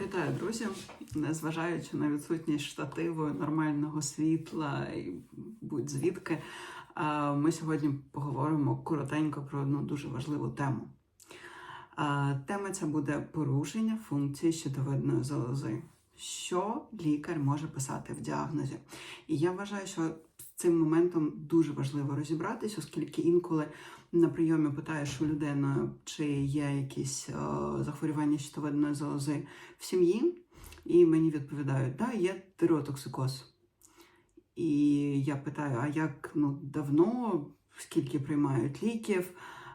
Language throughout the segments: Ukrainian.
Вітаю, друзі! Незважаючи на відсутність штативу, нормального світла і будь-звідки, ми сьогодні поговоримо коротенько про одну дуже важливу тему. Тема ця буде порушення функції щитовидної залози. Що лікар може писати в діагнозі? І я вважаю, що цим моментом дуже важливо розібратися, оскільки інколи на прийомі питаєш у людини, чи є якісь е, захворювання щитовидної залози в сім'ї, і мені відповідають, да, є тиреотоксикоз. І я питаю, а як ну, давно, скільки приймають ліків,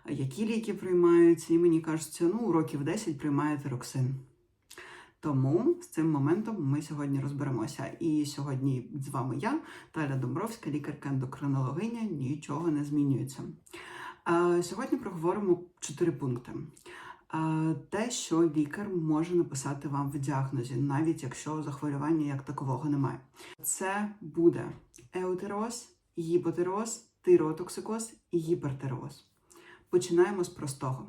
які ліки приймаються, і мені кажуть, ну, років 10 приймає тироксин. Тому з цим моментом ми сьогодні розберемося. І сьогодні з вами я, Таля Домбровська, лікарка-ендокринологиня, нічого не змінюється. А, Сьогодні проговоримо чотири пункти. Те, що лікар може написати вам в діагнозі, навіть якщо захворювання як такового немає. Це буде еутероз, гіпотероз, тиреотоксикоз і гіпертиреоз. Починаємо з простого.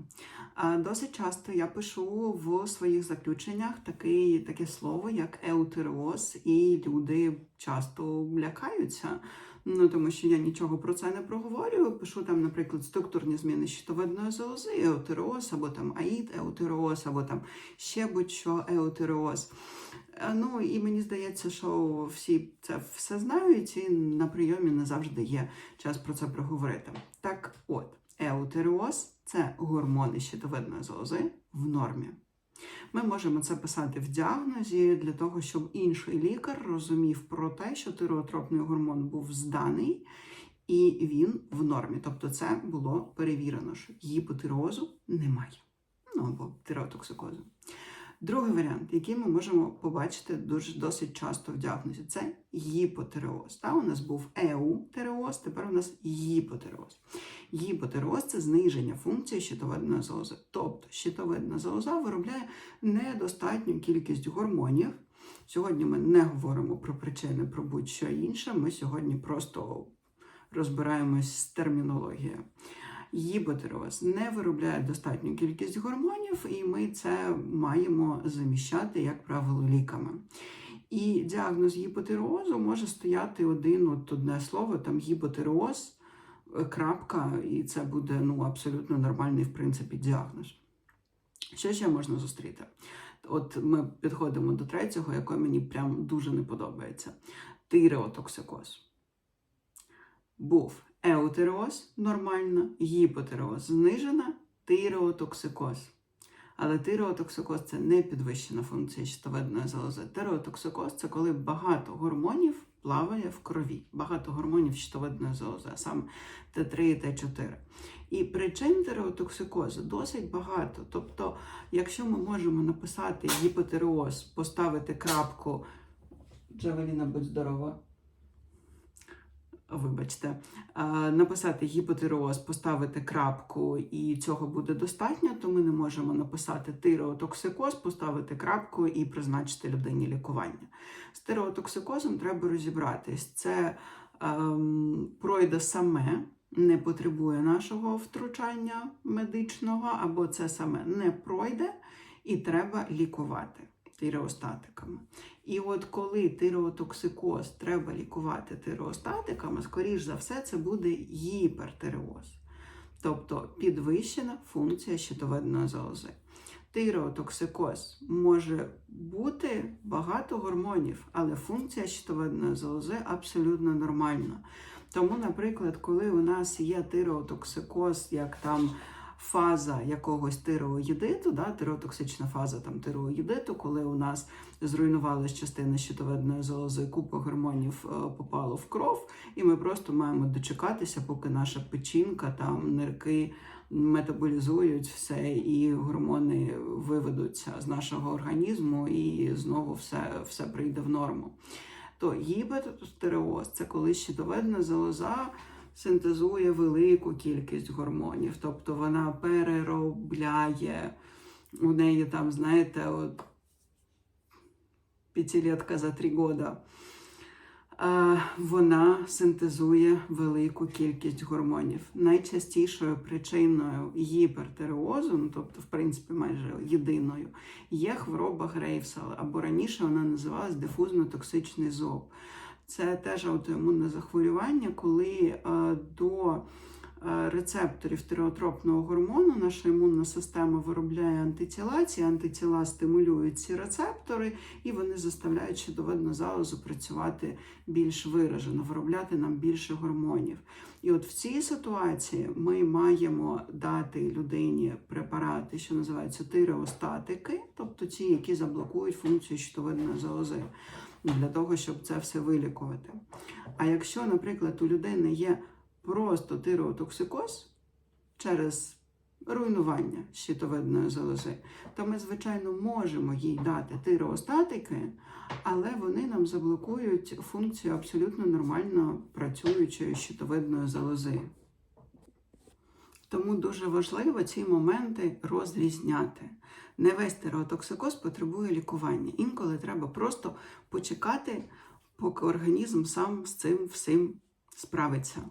Досить часто я пишу в своїх заключеннях такий, таке слово, як еутероз, і люди часто лякаються. Ну, тому що я нічого про це не проговорюю. Пишу там, наприклад, структурні зміни щитовидної залози, еутероз, або там аїд еутероз, або там ще будь-що еутероз. Ну і мені здається, що всі це все знають, і на прийомі не завжди є час про це проговорити. Так от, еутероз це гормони щитовидної залози в нормі. Ми можемо це писати в діагнозі для того, щоб інший лікар розумів про те, що тиреотропний гормон був зданий і він в нормі. Тобто це було перевірено, що гіпотиреозу немає. Ну або тиреотоксикозу. Другий варіант, який ми можемо побачити дуже досить часто в діагнозі, це гіпотиреоз. Та, у нас був еутереоз, тепер у нас гіпотиреоз. Гіпотиреоз – це зниження функції щитовидної залози. Тобто щитовидна залоза виробляє недостатню кількість гормонів. Сьогодні ми не говоримо про причини, про будь-що інше. Ми сьогодні просто розбираємось з термінологією. Гіпотиреоз не виробляє достатню кількість гормонів, і ми це маємо заміщати, як правило, ліками. І діагноз гіпотиреозу може стояти один от одне слово, там гіпотиреоз, е, крапка, і це буде ну, абсолютно нормальний, в принципі, діагноз. Що ще можна зустріти? От ми підходимо до третього, який мені прям дуже не подобається: тиреотоксикоз. Був еутероз нормально, гіпотероз знижена, тиреотоксикоз. Але тиреотоксикоз це не підвищена функція щитовидної залози. Тиреотоксикоз це коли багато гормонів плаває в крові, багато гормонів щитовидної залози, а саме Т3 і Т4. І причин тиреотоксикозу досить багато. Тобто, якщо ми можемо написати гіпотереоз, поставити крапку, Джавеліна, будь здорова. Вибачте, написати гіпотиреоз, поставити крапку, і цього буде достатньо, то ми не можемо написати тиреотоксикоз, поставити крапку і призначити людині лікування. З тиреотоксикозом треба розібратись. Це ем, пройде саме, не потребує нашого втручання медичного, або це саме не пройде і треба лікувати тиреостатиками. І от коли тиреотоксикоз треба лікувати тиреостатиками, скоріш за все, це буде гіпертиреоз, тобто підвищена функція щитовидної залози. Тиреотоксикоз може бути багато гормонів, але функція щитовидної залози абсолютно нормальна. Тому, наприклад, коли у нас є тиреотоксикоз, як там фаза якогось тиреоїдиту, да, тиреотоксична фаза там тиреоїдиту, коли у нас зруйнувалась частина щитовидної залози, купа гормонів е, попало в кров, і ми просто маємо дочекатися, поки наша печінка, там нирки метаболізують все, і гормони виведуться з нашого організму, і знову все, все прийде в норму. То гіпотиреоз – це коли щитовидна залоза синтезує велику кількість гормонів, тобто вона переробляє у неї там, знаєте, от п'ятилетка за три года. Вона синтезує велику кількість гормонів. Найчастішою причиною гіпертиреозу, ну тобто, в принципі, майже єдиною, є хвороба Грейвсала, або раніше вона називалась дифузно-токсичний зоб. Це теж аутоімунне захворювання, коли е, до е, рецепторів тиреотропного гормону наша імунна система виробляє антитіла. Ці антитіла стимулюють ці рецептори, і вони заставляють щитовидну залозу працювати більш виражено, виробляти нам більше гормонів. І от в цій ситуації ми маємо дати людині препарати, що називаються тиреостатики, тобто ті, які заблокують функцію щитовидної залози, для того, щоб це все вилікувати. А якщо, наприклад, у людини є просто тиреотоксикоз через руйнування щитовидної залози, то ми, звичайно, можемо їй дати тиреостатики, але вони нам заблокують функцію абсолютно нормально працюючої щитовидної залози. Тому дуже важливо ці моменти розрізняти. Не весь тиреотоксикоз потребує лікування. Інколи треба просто почекати, поки організм сам з цим всім справиться.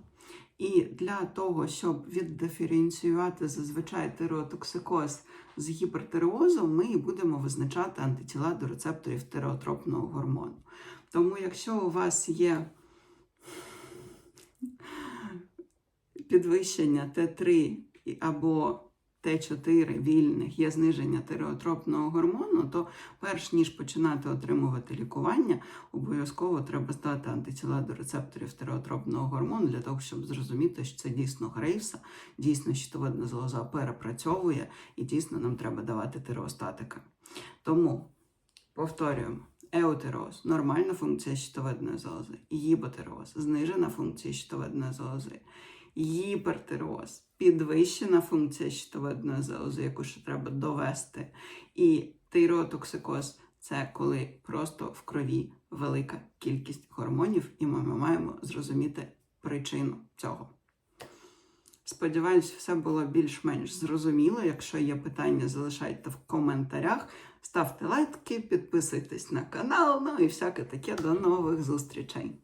І для того, щоб віддиференціювати зазвичай тиреотоксикоз з гіпертиреозом, ми будемо визначати антитіла до рецепторів тиреотропного гормону. Тому, якщо у вас є підвищення Т3 або Т4 вільних, є зниження тиреотропного гормону, то перш ніж починати отримувати лікування, обов'язково треба здати антитіла до рецепторів тиреотропного гормону для того, щоб зрозуміти, що це дійсно грейвса, дійсно щитовидна залоза перепрацьовує і дійсно нам треба давати тиреостатика. Тому повторюємо. Еутероз нормальна функція щитовидної залози, гіпотероз знижена функція щитовидної залози, гіпертиреоз підвищена функція щитовидної залози, яку ще треба довести. І тиреотоксикоз це коли просто в крові велика кількість гормонів, і ми маємо зрозуміти причину цього. Сподіваюсь, все було більш-менш зрозуміло. Якщо є питання, залишайте в коментарях. Ставте лайки, підписуйтесь на канал, ну і всяке таке. До нових зустрічей!